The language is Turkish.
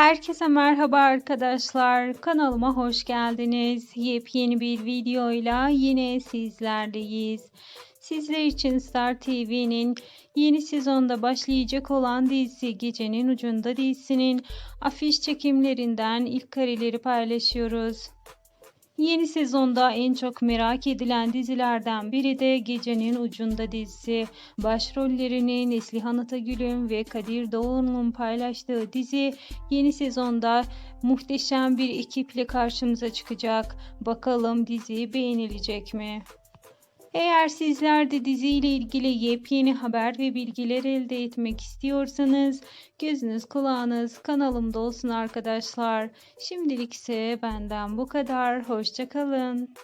Herkese merhaba arkadaşlar. Kanalıma hoş geldiniz. Yepyeni bir videoyla yine sizlerleyiz. Sizler için Star TV'nin yeni sezonda başlayacak olan dizisi Gecenin Ucunda dizisinin afiş çekimlerinden ilk kareleri paylaşıyoruz. Yeni sezonda en çok merak edilen dizilerden biri de Gecenin Ucunda dizisi. Başrollerini Neslihan Atagül'ün ve Kadir Doğulu'nun paylaştığı dizi yeni sezonda muhteşem bir ekiple karşımıza çıkacak. Bakalım dizi beğenilecek mi? Eğer sizler de diziyle ilgili yepyeni haber ve bilgiler elde etmek istiyorsanız gözünüz kulağınız kanalımda olsun arkadaşlar. Şimdilik ise benden bu kadar. Hoşçakalın.